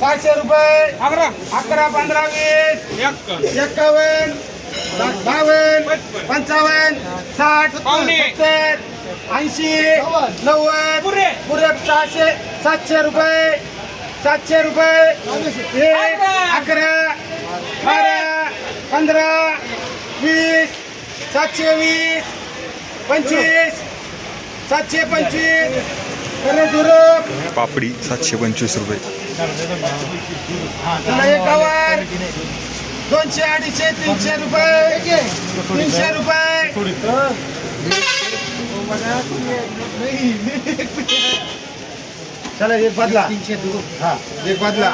सहाशे रुपये अकरा. अकरा पंधरा वीस एक एक्कावन्न बावन्न पंचावन्न साठ. सत्तर ऐंशी नव्वद. पुरे. पुरे सहाशे सातशे रुपये सातशे रुपये एक अकरा बारा पंधरा वीस सातशे वीस पंचवीस सातशे पंचवीस. पापडी सातशे पंचवीस रुपये. गवार दोनशे अडीचशे तीनशे रुपये. तीनशे रुपये. चला एक बदला. हा एक बदला.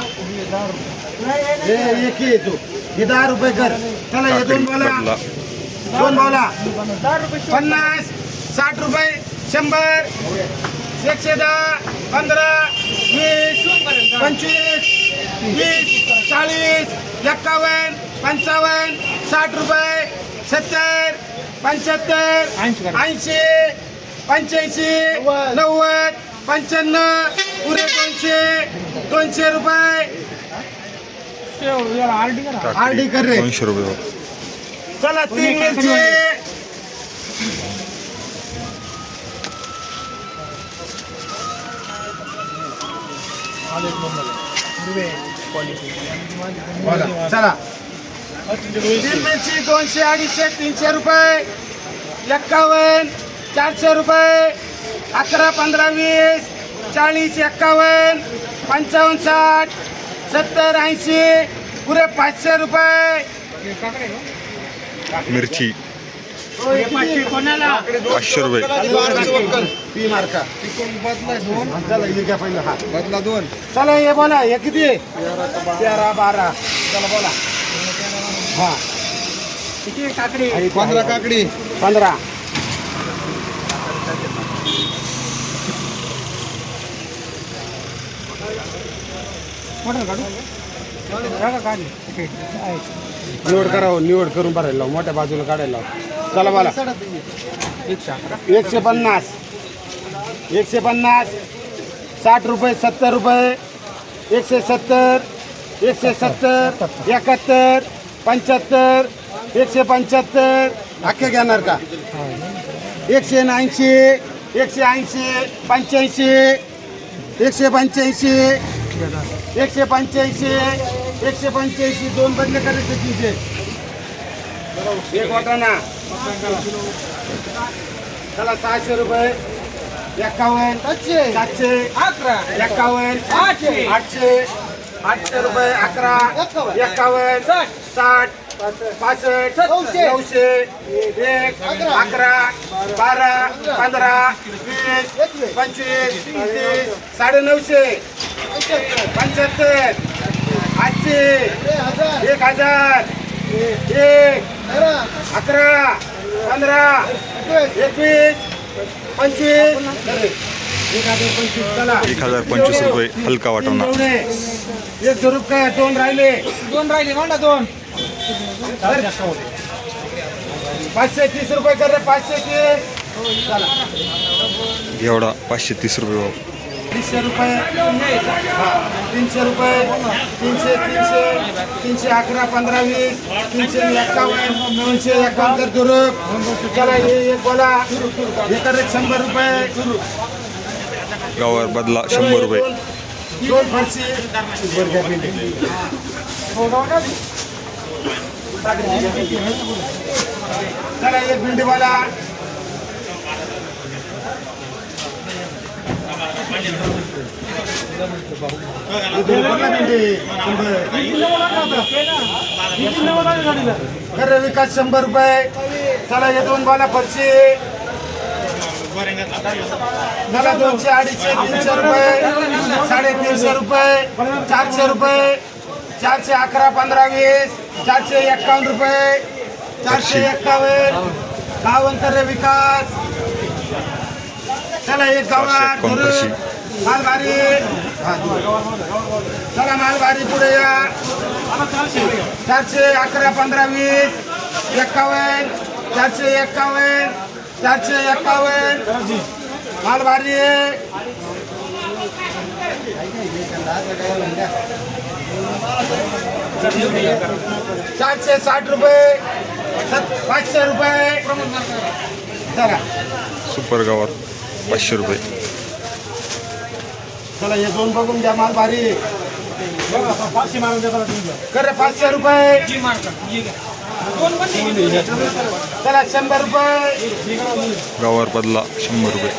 हे एक ये तू. हे दहा रुपये कर. चला हे दोन बोला. बदला. दोन बोला. पन्नास साठ रुपये शंभर. एकशे दहा पंधरा. वीस पंचवीस वीस चाळीस एक्कावन्न पंचावन्न साठ रुपये सत्तर पंच्याहत्तर ऐंशी. पंच्याऐंशी नव्वद. पंच्याण्णव पुरे दोनशे दोनशे रुपये. आर डी कर. रे. दोनशे रुपये. चला तीन मिरची. चला. तीन मिरची दोनशे अडीचशे तीनशे रुपये. एक्कावन्न चारशे रुपये. अकरा पंधरा वीस चाळीस एक्कावन्न पंचावन्न साठ सत्तर ऐंशी पुरे पाचशे रुपये. मिरची. कोणाला? पाचशे रुपये. पी मार्का. चला हे घ्या पहिलं हा. बदला दोन. चला हे बोला हे किती? तेरा बारा. चला बोला. हा. किती काकडी? आणि पंधरा काकडी. पंधरा. मोठं काढू. नका काढली ठीक आहे. निवड करा हो, निवड करून भरायला लावू. मोठ्या बाजूला काढायला लावू. चला बोला. एकशे अकरा. एकशे पन्नास. एकशे पन्नास साठ रुपये सत्तर रुपये एकशे सत्तर एकशे सत्तर एकाहत्तर पंच्याहत्तर एकशे पंच्याहत्तर. अख्खे घेणार का? एकशे ऐंशी एकशे ऐंशी पंच्याऐंशी एकशे पंच्याऐंशी एकशे पंच्याऐंशी एकशे पंच्याऐंशी. दोन बदले करायचे तिथे एक वाटाणा चला सहाशे रुपये. एक्कावन्न सातशे. सातशे अकरा. एक्कावन्न आठशे. आठशे. आठशे रुपये अकरा. एक्कावन्न साठ. पासष्ट. नऊशे. एक. अकरा. बारा. पंधरा. वीस. पंचवीस. तीस. साडे नऊशे पंच्याहत्तर. आठशे. एक हजार. एक अकरा. पंधरा. एकवीस. एक हजार पंचवीस चला एक हजार पंचवीस रुपये हलका एवढे. एक झुरूप काय दोन राहिले? दोन राहिले म्हणा दोन. पाचशे तीस रुपये कर रे पाचशे तीस चला एवढा पाचशे तीस रुपये तीनशे रुपये तीनशे रुपये तीनशे तीनशे तीनशे अकरा पंधरा वीस तीनशे एक्कावन्न कर. झुरूप चला हे एक बोला. हे कर रे शंभर रुपये. गावावर बदला शंभर रुपये. दोन- फरशी. चला एक भिंडी बोला खरं विकास शंभर रुपये. चला हे दोन बोला फरशी. मला दोनशे अडीचशे तीनशे रुपये. साडेतीनशे रुपये. चारशे रुपये. चारशे अकरा पंधरा वीस. चारशे एक्कावन्न रुपये. चारशे एक्कावन्न. गावंत रे विकास. चला एक गावात? मालभारी चला मालभारी पुढे या. चारशे अकरा पंधरा वीस. एक्कावन्न चारशे एक्कावन्न चारशे एक्कावन्न मालभारी चारशे साठ रुपये. पाचशे रुपये. चला. सुपर गावात पाचशे रुपये. चला हे दोन बघून घ्या माल भारी. कर रे, पाचशे रुपये. चला शंभर रुपये. गवार बदला शंभर रुपये.